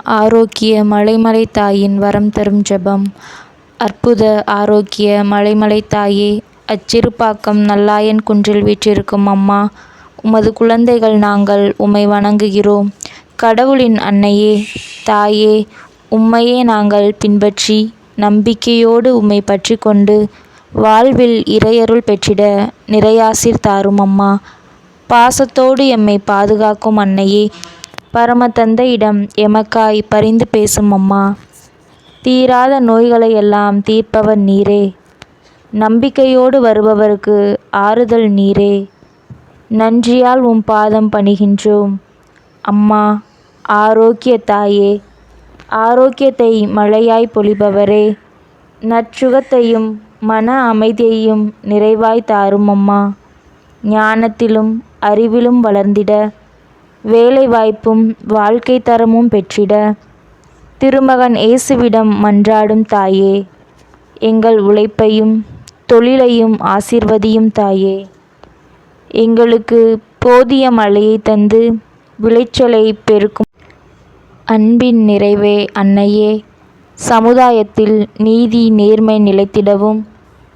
ஆரோக்கிய மலைமலை தாயின் வரம் தரும் ஜெபம். அற்புத ஆரோக்கிய மலைமலை தாயே அச்சிறுபாக்கம் நல்லாயன் குன்றில் வீற்றிருக்கும் அம்மா உமது குழந்தைகள் நாங்கள் உம்மை வணங்குகிறோம். கடவுளின் அன்னையே தாயே உம்மையே நாங்கள் பின்பற்றி நம்பிக்கையோடு உம்மை பற்றி கொண்டு வாழ்வில் இறையருள் பெற்றிட நிறையாசிர் தாரும் அம்மா. பாசத்தோடு எம்மை பாதுகாக்கும் அன்னையே பரமதந்தையிடம் எமக்காய் பரிந்து பேசும் அம்மா தீராத நோய்களை எல்லாம் தீர்ப்பவர் நீரே. நம்பிக்கையோடு வருபவருக்கு ஆறுதல் நீரே. நன்றியால் உம் பாதம் பணிகின்றோம். அம்மா ஆரோக்கிய தாயே ஆரோக்கியத்தை மழையாய் பொழிபவரே. நற்சுகத்தையும் மன அமைதியையும் நிறைவாய் தாரும் அம்மா. ஞானத்திலும் அறிவிலும் வளர்ந்திட வேலைவாய்ப்பும் வாழ்க்கை தரமும் பெற்றிட. திருமகன் இயேசுவிடம் மன்றாடும் தாயே எங்கள் உழைப்பையும் தொழிலையும் ஆசீர்வதியும் தாயே. எங்களுக்கு போதிய மழையை தந்து விளைச்சலை பெருக்கும். அன்பின் நிறைவே அன்னையே சமுதாயத்தில் நீதி நேர்மை நிலைத்திடவும்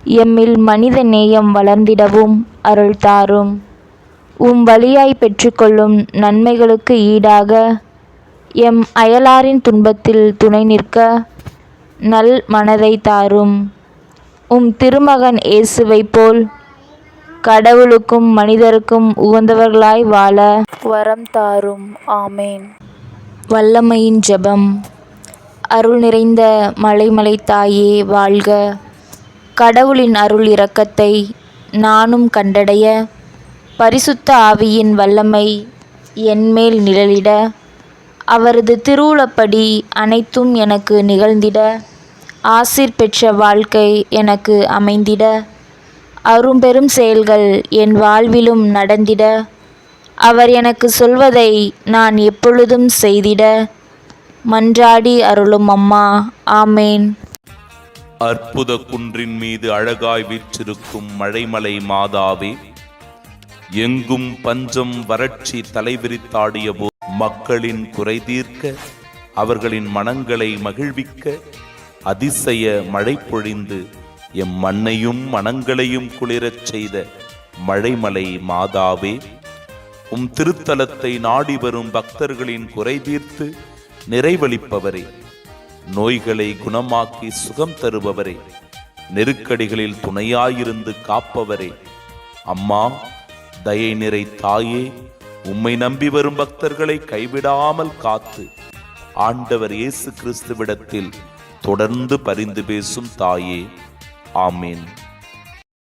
எம்மில் மனித நேயம் வளர்ந்திடவும் அருள் தாரும். உம் வழியாய் பெற்றுக்கொள்ளும் நன்மைகளுக்கு ஈடாக எம் அயலாரின் துன்பத்தில் துணை நிற்க நல் மனதை தாரும். உம் திருமகன் இயேசுவைப் போல் கடவுளுக்கும் மனிதருக்கும் உகந்தவர்களாய் வாழ வரம் தாரும். ஆமேன். வல்லமையின் ஜெபம். அருள் நிறைந்த மலைமலை தாயே வாழ்க. கடவுளின் அருள் இரக்கத்தை நானும் கண்டடைய பரிசுத்த ஆவியின் வல்லமை என்மேல் நிழலிட. அவரது திருவுளப்படி அனைத்தும் எனக்கு நிகழ்ந்திட. ஆசிர் பெற்ற வாழ்க்கை எனக்கு அமைந்திட. அரும்பெரும் செயல்கள் என் வாழ்விலும் நடந்திட. அவர் எனக்கு சொல்வதை நான் எப்பொழுதும் செய்திட. மன்றாடி அருளும் அம்மா ஆமேன். அற்புத குன்றின் மீது அழகாய் வீற்றிருக்கும் மழைமலை மாதாவே எங்கும் பஞ்சம் வறட்சி தலைவிரித்தாடிய போது மக்களின் குறை தீர்க்க அவர்களின் மனங்களை மகிழ்விக்க அதிசய மழை பொழிந்து எம் மண்ணையும் மனங்களையும் குளிரச் செய்த மழைமலை மாதாவே உம் திருத்தலத்தை நாடி வரும் பக்தர்களின் குறை தீர்த்து நிறைவளிப்பவரே நோய்களை குணமாக்கி சுகம் தருபவரே நெருக்கடிகளில் துணையாயிருந்து காப்பவரே. அம்மா தயை நிறை தாயே உம்மை நம்பி வரும் பக்தர்களை கைவிடாமல் காத்து ஆண்டவர் இயேசு கிறிஸ்துவிடத்தில் தொடர்ந்து பரிந்து பேசும் தாயே. ஆமீன்.